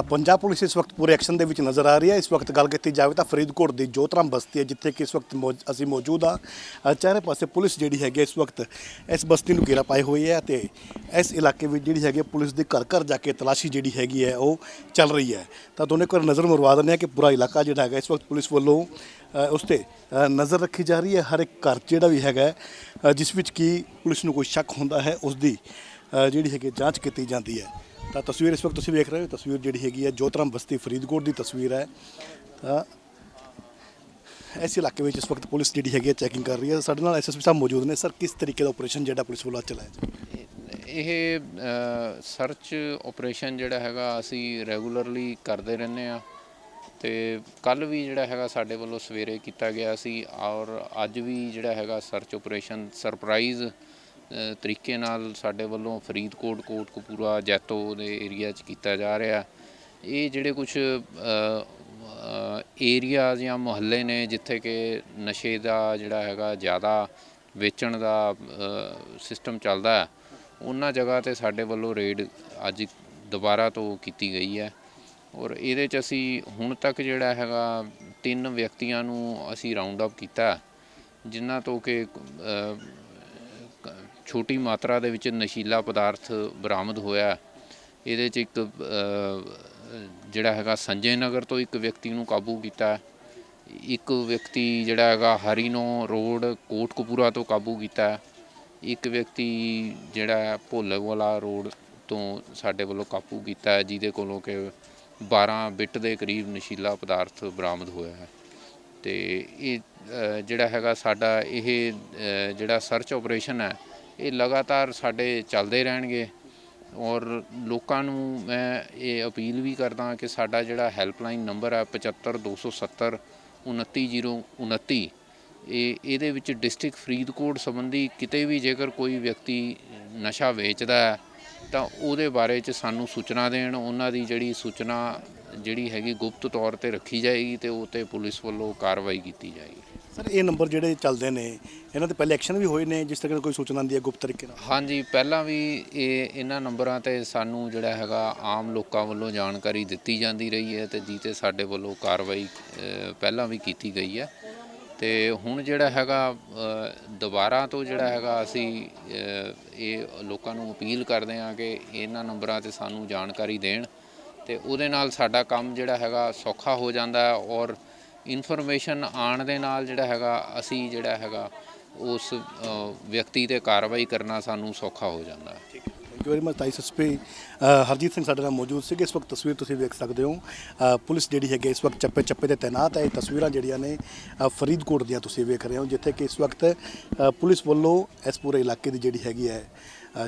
Punjab police ਇਸ ਵਕਤ ਪੂਰੇ ਐਕਸ਼ਨ ਦੇ ਵਿੱਚ ਨਜ਼ਰ ਆ ਰਹੀ ਹੈ। ਇਸ ਵਕਤ ਗੱਲ ਕੀਤੀ ਜਾਵੇ ਤਾਂ ਫਰੀਦਕੋਟ ਦੀ ਜੋਤਰਾਮ ਬਸਤੀ ਹੈ ਜਿੱਥੇ ਕਿ ਇਸ ਵਕਤ ਮੌਜ- ਅਸੀਂ ਮੌਜੂਦ ਹਾਂ। ਚਾਰੇ ਪਾਸੇ ਪੁਲਿਸ ਜਿਹੜੀ ਹੈਗੀ ਹੈ ਇਸ ਵਕਤ ਇਸ ਬਸਤੀ ਨੂੰ ਘੇਰਾ ਪਾਏ ਹੋਈ ਹੈ ਤੇ ਇਸ ਇਲਾਕੇ ਵਿੱਚ ਜਿਹੜੀ ਹੈਗੀ ਹੈ ਪੁਲਿਸ ਦੀ ਘਰ ਘਰ ਜਾ ਕੇ ਤਲਾਸ਼ੀ ਜਿਹੜੀ ਹੈਗੀ ਹੈ ਉਹ ਚੱਲ ਰਹੀ ਹੈ। ਤਾਂ ਦੋਨੇ ਕੋਲ ਨਜ਼ਰ ਮਰਵਾ ਦਿੰਦੇ ਹਾਂ ਕਿ ਪੂਰਾ ਇਲਾਕਾ ਜਿਹੜਾ ਹੈਗਾ ਇਸ ਵਕਤ ਪੁਲਿਸ ਵੱਲੋਂ ਅ, ਉਸ ਤੇ ਅ, ਨਜ਼ਰ ਰੱਖੀ ਜਾ ਰਹੀ ਹੈ। ਹਰ ਇੱਕ ਘਰ ਜਿਹੜਾ ਵੀ ਹੈਗਾ ਹੈ, ਅ, ਜਿਸ ਵਿੱਚ ਕੀ ਪੁਲਿਸ ਨੂੰ ਕੋਈ ਸ਼ੱਕ ਹੁੰਦਾ ਹੈ ਉਸ ਦੀ ਅ, ਜਿਹੜੀ ਹੈਗੀ ਜਾਂਚ ਕੀਤੀ ਜਾਂਦੀ ਹੈ। ਤਾਂ ਤਸਵੀਰ ਇਸ ਵਕਤ ਤੁਸੀਂ ਵੇਖ ਰਹੇ ਹੋ, ਤਸਵੀਰ ਜਿਹੜੀ ਹੈਗੀ ਹੈ ਜੋਤਰਾਮ ਬਸਤੀ ਫਰੀਦਕੋਟ ਦੀ ਤਸਵੀਰ ਹੈ। ਤਾਂ ਇਸ ਇਲਾਕੇ ਵਿੱਚ ਇਸ ਵਕਤ ਪੁਲਿਸ ਜਿਹੜੀ ਹੈਗੀ ਹੈ ਚੈਕਿੰਗ ਕਰ ਰਹੀ ਹੈ। ਸਾਡੇ ਨਾਲ ਐਸਐਸਪੀ ਸਾਹਿਬ ਮੌਜੂਦ ਨੇ। ਸਰ, ਕਿਸ ਤਰੀਕੇ ਦਾ ਆਪਰੇਸ਼ਨ ਜਿਹੜਾ ਪੁਲਿਸ ਵੱਲੋਂ ਚਲਾਇਆ ਜਾ ਰਿਹਾ ਹੈ? ਇਹ ਸਰਚ ਆਪਰੇਸ਼ਨ ਜਿਹੜਾ ਹੈਗਾ ਅਸੀਂ ਰੈਗੂਲਰਲੀ ਕਰਦੇ ਰਹਿੰਦੇ ਆ ਤੇ ਕੱਲ ਵੀ ਜਿਹੜਾ ਹੈਗਾ ਸਾਡੇ ਵੱਲੋਂ ਸਵੇਰੇ ਕੀਤਾ ਗਿਆ ਸੀ ਔਰ ਅੱਜ ਵੀ ਜਿਹੜਾ ਹੈਗਾ ਸਰਚ ਆਪਰੇਸ਼ਨ ਸਰਪ੍ਰਾਈਜ਼ ਤਰੀਕੇ ਨਾਲ ਸਾਡੇ ਵੱਲੋਂ ਫਰੀਦਕੋਟ, ਕੋਟਕਪੂਰਾ, ਜੈਤੋ ਦੇ ਏਰੀਆ 'ਚ ਕੀਤਾ ਜਾ ਰਿਹਾ। ਇਹ ਜਿਹੜੇ ਕੁਝ ਏਰੀਆ ਜਾਂ ਮੁਹੱਲੇ ਨੇ ਜਿੱਥੇ ਕਿ ਨਸ਼ੇ ਦਾ ਜਿਹੜਾ ਹੈਗਾ ਜ਼ਿਆਦਾ ਵੇਚਣ ਦਾ ਸਿਸਟਮ ਚੱਲਦਾ ਹੈ, ਉਹਨਾਂ ਜਗ੍ਹਾ ਤੇ ਸਾਡੇ ਵੱਲੋਂ ਰੇਡ ਅੱਜ ਦੁਬਾਰਾ ਤੋਂ ਕੀਤੀ ਗਈ ਹੈ। ਔਰ ਇਹਦੇ ਚ ਅਸੀਂ ਹੁਣ ਤੱਕ ਜਿਹੜਾ ਹੈਗਾ ਤਿੰਨ ਵਿਅਕਤੀਆਂ ਨੂੰ ਅਸੀਂ ਰਾਉਂਡ ਅਪ ਕੀਤਾ ਜਿਨ੍ਹਾਂ ਤੋਂ ਕਿ ਛੋਟੀ ਮਾਤਰਾ ਦੇ ਵਿੱਚ ਨਸ਼ੀਲਾ ਪਦਾਰਥ ਬਰਾਮਦ ਹੋਇਆ ਇਹਦੇ ਚ ਇੱਕ ਜਿਹੜਾ ਹੈਗਾ ਸੰਜੇ ਨਗਰ ਤੋਂ ਇੱਕ ਵਿਅਕਤੀ ਨੂੰ ਕਾਬੂ ਕੀਤਾ ਇੱਕ ਵਿਅਕਤੀ ਜਿਹੜਾ ਹੈਗਾ ਹਰੀਨੋ ਰੋਡ ਕੋਟਕਪੂਰਾ ਤੋਂ ਕਾਬੂ ਕੀਤਾ ਇੱਕ ਵਿਅਕਤੀ ਜਿਹੜਾ ਹੈ ਭੋਲੇਵਾਲਾ ਰੋਡ ਤੋਂ ਸਾਡੇ ਵੱਲੋਂ ਕਾਬੂ ਕੀਤਾ ਜਿਹਦੇ ਕੋਲੋਂ ਕਿ 12 ਬਿੱਟ ਦੇ ਕਰੀਬ ਨਸ਼ੀਲਾ ਪਦਾਰਥ ਬਰਾਮਦ ਹੋਇਆ ਹੈ। ਤੇ ਇਹ ਜਿਹੜਾ ਹੈਗਾ ਸਾਡਾ ਇਹ ਜਿਹੜਾ ਸਰਚ ਆਪਰੇਸ਼ਨ ਹੈ, ਇਹ ਲਗਾਤਾਰ ਸਾਡੇ ਚੱਲਦੇ ਰਹਿਣਗੇ। ਔਰ ਲੋਕਾਂ ਨੂੰ ਮੈਂ ਇਹ ਅਪੀਲ ਵੀ ਕਰਦਾ ਕਿ ਸਾਡਾ ਜਿਹੜਾ ਹੈਲਪਲਾਈਨ ਨੰਬਰ ਹੈ 75270 29029 ਇਹ, ਇਹਦੇ ਵਿੱਚ ਡਿਸਟ੍ਰਿਕਟ ਫਰੀਦਕੋਟ ਸੰਬੰਧੀ ਕਿਤੇ ਵੀ ਜੇਕਰ ਕੋਈ ਵਿਅਕਤੀ ਨਸ਼ਾ ਵੇਚਦਾ ਹੈ ਤਾਂ ਉਹਦੇ ਬਾਰੇ ਚ ਸਾਨੂੰ ਸੂਚਨਾ ਦੇਣ ਉਹਨਾਂ ਦੀ ਜਿਹੜੀ ਸੂਚਨਾ ਜਿਹੜੀ ਹੈਗੀ ਗੁਪਤ ਤੌਰ ਤੇ ਰੱਖੀ ਜਾਏਗੀ ਤੇ ਉਹ ਤੇ ਪੁਲਿਸ ਵੱਲੋਂ ਕਾਰਵਾਈ ਕੀਤੀ ਜਾਏਗੀ। ਸਰ ਇਹ ਨੰਬਰ ਜਿਹੜੇ ਚੱਲਦੇ ਨੇ ਇਹਨਾਂ ਤੇ ਪਹਿਲੇ ਐਕਸ਼ਨ ਵੀ ਹੋਏ ਨੇ ਜਿਸ ਤਰ੍ਹਾਂ ਕੋਈ ਸੂਚਨਾ ਆਉਂਦੀ ਹੈ ਗੁਪਤ ਤਰੀਕੇ ਨਾਲ? ਹਾਂਜੀ ਪਹਿਲਾਂ ਵੀ ਇਹ ਇਹਨਾਂ ਨੰਬਰਾਂ ਤੇ ਸਾਨੂੰ ਜਿਹੜਾ ਹੈਗਾ ਆਮ ਲੋਕਾਂ ਵੱਲੋਂ ਜਾਣਕਾਰੀ ਦਿੱਤੀ ਜਾਂਦੀ ਰਹੀ ਹੈ ਤੇ ਜਿਹਤੇ ਸਾਡੇ ਵੱਲੋਂ ਕਾਰਵਾਈ ਪਹਿਲਾਂ ਵੀ ਕੀਤੀ ਗਈ ਹੈ। ਤੇ ਹੁਣ ਜਿਹੜਾ ਹੈਗਾ ਦੁਬਾਰਾ ਤੋਂ ਜਿਹੜਾ ਹੈਗਾ ਅਸੀਂ ਇਹ ਲੋਕਾਂ ਨੂੰ ਅਪੀਲ ਕਰਦੇ ਹਾਂ ਕਿ ਇਹਨਾਂ ਨੰਬਰਾਂ ਤੇ ਸਾਨੂੰ ਜਾਣਕਾਰੀ ਦੇਣ ਤੇ ਉਹਦੇ ਨਾਲ ਸਾਡਾ ਕੰਮ ਜਿਹੜਾ ਹੈਗਾ ਸੌਖਾ ਹੋ ਜਾਂਦਾ ਹੈ ਔਰ ਇਨਫੋਰਮੇਸ਼ਨ ਆਉਣ ਦੇ ਨਾਲ ਜਿਹੜਾ ਹੈਗਾ ਅਸੀਂ ਜਿਹੜਾ ਹੈਗਾ ਉਸ ਵਿਅਕਤੀ ਤੇ ਕਾਰਵਾਈ ਕਰਨਾ ਸਾਨੂੰ ਸੌਖਾ ਹੋ ਜਾਂਦਾ ਹੈ। ਥੈਂਕ ਯੂ ਵੈਰੀ ਮਚ ਤਾਈ ਸਸਪੀ ਹਰਜੀਤ ਸਿੰਘ ਸਾਡੇ ਨਾਲ ਮੌਜੂਦ ਸੀਗੇ। ਇਸ ਵਕਤ ਤਸਵੀਰ ਤੁਸੀਂ ਵੇਖ ਸਕਦੇ ਹੋ। ਅ, ਪੁਲਿਸ ਜਿਹੜੀ ਹੈਗੀ ਇਸ ਵਕਤ ਚੱਪੇ ਚੱਪੇ ਤੇ ਤੈਨਾਤ ਹੈ। ਇਹ ਤਸਵੀਰਾਂ ਜਿਹੜੀਆਂ ਨੇ ਅ, ਫਰੀਦਕੋਟ ਦੀਆਂ ਤੁਸੀਂ ਵੇਖ ਰਹੇ ਹੋ ਜਿੱਥੇ ਕਿ ਇਸ ਵਕਤ ਅ, ਪੁਲਿਸ ਵੱਲੋਂ ਇਸ ਪੂਰੇ ਇਲਾਕੇ ਦੀ ਜਿਹੜੀ ਹੈਗੀ ਹੈ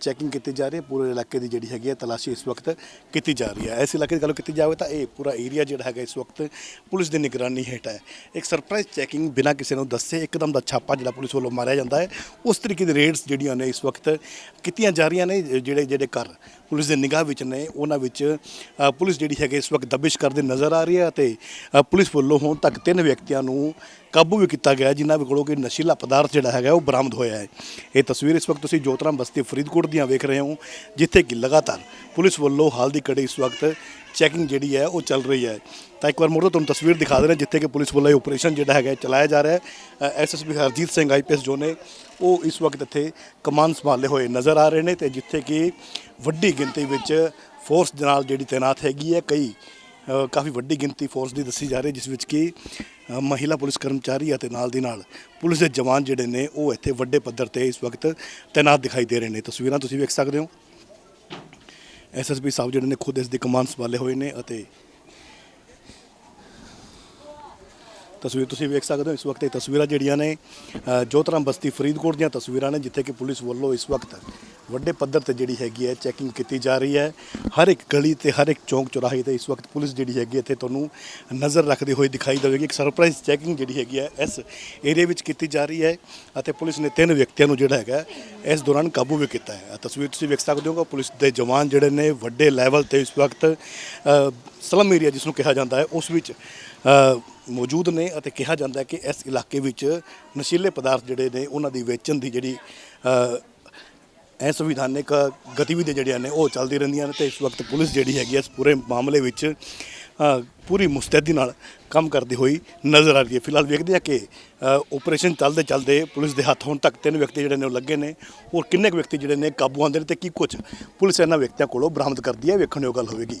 ਚੈਕਿੰਗ ਕੀਤੀ ਜਾ ਰਹੀ ਹੈ। ਪੂਰੇ ਇਲਾਕੇ ਦੀ ਜਿਹੜੀ ਹੈਗੀ ਹੈ, ਤਲਾਸ਼ੀ ਇਸ ਵਕਤ ਕੀਤੀ ਜਾ ਰਹੀ ਹੈ। ਇਸ ਇਲਾਕੇ ਦੀ ਗੱਲ ਕੀਤੀ ਜਾਵੇ ਤਾਂ ਇਹ ਪੂਰਾ ਏਰੀਆ ਜਿਹੜਾ ਹੈਗਾ ਇਸ ਵਕਤ ਪੁਲਿਸ ਦੀ ਨਿਗਰਾਨੀ ਹੇਠ ਹੈ। ਇੱਕ ਸਰਪ੍ਰਾਈਜ਼ ਚੈਕਿੰਗ ਬਿਨਾਂ ਕਿਸੇ ਨੂੰ ਦੱਸੇ, ਇੱਕਦਮ ਦਾ ਛਾਪਾ ਜਿਹੜਾ ਪੁਲਿਸ ਵੱਲੋਂ ਮਾਰਿਆ ਜਾਂਦਾ ਹੈ। ਉਸ ਤਰੀਕੇ ਦੀ ਰੇਡਸ ਜਿਹੜੀਆਂ ਨੇ ਇਸ ਵਕਤ ਕੀਤੀਆਂ ਜਾ ਰਹੀਆਂ ਨੇ ਜਿਹੜੇ ਜਿਹੜੇ ਘਰ ਪੁਲਿਸ ਦੇ ਨਿਗਾਹ ਵਿੱਚ ਨੇ, ਉਹਨਾਂ ਵਿੱਚ ਪੁਲਿਸ ਜਿਹੜੀ ਹੈਗੀ ਇਸ ਵਕਤ ਦਬਿਸ਼ ਕਰਦੇ ਨਜ਼ਰ ਆ ਰਹੀ ਹੈ ਅਤੇ ਪੁਲਿਸ ਵੱਲੋਂ ਹੁਣ ਤੱਕ ਤਿੰਨ ਵਿਅਕਤੀਆਂ ਨੂੰ ਕਾਬੂ ਵੀ ਕੀਤਾ ਗਿਆ ਜਿਨ੍ਹਾਂ ਕੋਲੋਂ ਕਿ ਨਸ਼ੀਲਾ ਪਦਾਰਥ ਜਿਹੜਾ ਹੈਗਾ ਉਹ ਬਰਾਮਦ ਹੋਇਆ ਹੈ। ਇਹ ਤਸਵੀਰ ਇਸ ਵਕਤ ਤੁਸੀਂ ਜੋਤਰਾਮ ਬਸਤੀ ਫਰੀਦਕੋਟ ਦੀਆਂ ਵੇਖ ਰਹੇ ਹੋ, ਜਿੱਥੇ ਕਿ ਲਗਾਤਾਰ ਪੁਲਿਸ ਵੱਲੋਂ ਹਾਲ ਦੀ ਘੜੀ ਇਸ ਵਕਤ ਚੈਕਿੰਗ ਜਿਹੜੀ ਹੈ ਉਹ ਚੱਲ ਰਹੀ ਹੈ। ਤਾਂ ਇੱਕ ਵਾਰ ਮੁੜ ਤੋਂ ਤੁਹਾਨੂੰ ਤਸਵੀਰ ਦਿਖਾ ਦੇਣਾ ਜਿੱਥੇ ਕਿ ਪੁਲਿਸ ਵੱਲੋਂ ਇਹ ਆਪਰੇਸ਼ਨ ਜਿਹੜਾ ਹੈਗਾ ਚਲਾਇਆ ਜਾ ਰਿਹਾ ਹੈ। ਐਸਐਸਪੀ ਹਰਜੀਤ ਸਿੰਘ ਆਈਪੀਐਸ ਜੋ ਨੇ, ਉਹ ਇਸ ਵਕਤ ਇੱਥੇ ਕਮਾਨ ਸੰਭਾਲੇ ਹੋਏ ਨਜ਼ਰ ਆ ਰਹੇ ਨੇ ਤੇ ਜਿੱਥੇ ਕਿ ਵੱਡੀ ਗਿਣਤੀ ਵਿੱਚ ਫੋਰਸ ਦੇ ਨਾਲ ਜਿਹੜੀ ਤਾਇਨਾਤ ਹੈਗੀ ਹੈ, ਕਈ ਕਾਫੀ ਵੱਡੀ ਗਿਣਤੀ ਫੋਰਸ ਦੀ ਦੱਸੀ ਜਾ ਰਹੀ ਜਿਸ ਵਿੱਚ ਕਿ ਮਹਿਲਾ ਪੁਲਿਸ ਕਰਮਚਾਰੀ ਅਤੇ ਨਾਲ ਦੀ ਨਾਲ ਪੁਲਿਸ ਦੇ ਜਵਾਨ ਜਿਹੜੇ ਨੇ, ਉਹ ਇੱਥੇ ਵੱਡੇ ਪੱਧਰ ਤੇ ਇਸ ਵਕਤ ਤਾਇਨਾਤ ਦਿਖਾਈ ਦੇ ਰਹੇ ਨੇ। ਤਸਵੀਰਾਂ ਤੁਸੀਂ ਵੇਖ ਸਕਦੇ ਹੋ। ਐਸਐਸਪੀ ਸਾਹਿਬ ਜਿਹੜੇ ਨੇ ਖੁਦ ਇਸ ਦੀ ਕਮਾਨ ਸੰਭਾਲੇ ਹੋਏ ਨੇ ਅਤੇ ਤਸਵੀਰ ਤੁਸੀਂ ਵੇਖ ਸਕਦੇ ਹੋ ਇਸ ਵਕਤ ਇਹ ਤਸਵੀਰਾਂ ਜਿਹੜੀਆਂ ਨੇ ਅ, ਜੋਤਰਾਮ ਬਸਤੀ ਫਰੀਦਕੋਟ ਦੀਆਂ ਤਸਵੀਰਾਂ ਨੇ ਜਿੱਥੇ ਕਿ ਪੁਲਿਸ ਵੱਲੋਂ ਇਸ ਵਕਤ ਵੱਡੇ ਪੱਧਰ ਤੇ ਜਿਹੜੀ ਹੈਗੀ ਹੈ ਚੈਕਿੰਗ ਕੀਤੀ ਜਾ ਰਹੀ ਹੈ। ਹਰ ਇੱਕ ਗਲੀ ਤੇ ਹਰ ਇੱਕ ਚੌਂਕ ਚੌਰਾਹੇ ਤੇ ਇਸ ਵਕਤ ਪੁਲਿਸ ਜਿਹੜੀ ਹੈਗੀ ਇੱਥੇ ਤੁਹਾਨੂੰ ਨਜ਼ਰ ਰੱਖਦੇ ਹੋਏ ਦਿਖਾਈ ਦੇਵੇਗੀ। ਇੱਕ ਸਰਪ੍ਰਾਈਜ਼ ਚੈਕਿੰਗ ਜਿਹੜੀ ਹੈਗੀ ਹੈ ਇਸ ਏਰੀਆ ਵਿੱਚ ਕੀਤੀ ਜਾ ਰਹੀ ਹੈ ਅਤੇ ਪੁਲਿਸ ਨੇ ਤਿੰਨ ਵਿਅਕਤੀਆਂ ਨੂੰ ਜਿਹੜਾ ਹੈਗਾ ਇਸ ਦੌਰਾਨ ਕਾਬੂ ਵੀ ਕੀਤਾ ਹੈ। ਤਸਵੀਰ ਤੁਸੀਂ ਵੇਖ ਸਕਦੇ ਹੋ ਕਿ ਪੁਲਿਸ ਦੇ ਜਵਾਨ ਜਿਹੜੇ ਨੇ ਵੱਡੇ ਲੈਵਲ ਤੇ ਇਸ ਵਕਤ ਸਲਮ ਏਰੀਆ ਜਿਸ ਨੂੰ ਕਿਹਾ ਜਾਂਦਾ ਹੈ ਉਸ ਵਿੱਚ ਮੌਜੂਦ ਨੇ ਅਤੇ ਕਿਹਾ ਜਾਂਦਾ ਕਿ ਇਸ ਇਲਾਕੇ ਵਿੱਚ ਨਸ਼ੀਲੇ ਪਦਾਰਥ ਜਿਹੜੇ ਨੇ ਉਹਨਾਂ ਦੀ ਵੇਚਣ ਦੀ ਜਿਹੜੀ ਅ, ਅਸੰਵਿਧਾਨਿਕ ਗਤੀਵਿਧੀਆਂ ਜਿਹੜੀਆਂ ਨੇ ਉਹ ਚੱਲਦੀ ਰਹਿੰਦੀਆਂ ਨੇ ਤੇ ਇਸ ਵਕਤ ਪੁਲਿਸ ਜਿਹੜੀ ਹੈਗੀ ਹੈ ਇਸ ਪੂਰੇ ਮਾਮਲੇ ਵਿੱਚ ਪੂਰੀ ਮੁਸਤੈਦੀ ਨਾਲ ਕੰਮ ਕਰਦੀ ਹੋਈ ਨਜ਼ਰ ਆ ਰਹੀ ਹੈ। ਫਿਲਹਾਲ ਵੇਖਦੇ ਆ ਕਿ ਅ, ਆਪਰੇਸ਼ਨ ਚੱਲਦੇ ਚੱਲਦੇ ਪੁਲਿਸ ਦੇ ਹੱਥ ਹੁਣ ਤੱਕ ਤਿੰਨ ਵਿਅਕਤੀ ਜਿਹੜੇ ਨੇ ਉਹ ਲੱਗੇ ਨੇ। ਔਰ ਕਿੰਨੇ ਕੁ ਵਿਅਕਤੀ ਜਿਹੜੇ ਨੇ ਕਾਬੂ ਆਉਂਦੇ ਨੇ ਤੇ ਕੀ ਕੁਝ ਪੁਲਿਸ ਇਹਨਾਂ ਵਿਅਕਤੀਆਂ ਕੋਲੋਂ ਬਰਾਮਦ ਕਰਦੀ ਹੈ ਵੇਖਣ ਯੋਗ ਗੱਲ ਹੋਵੇਗੀ।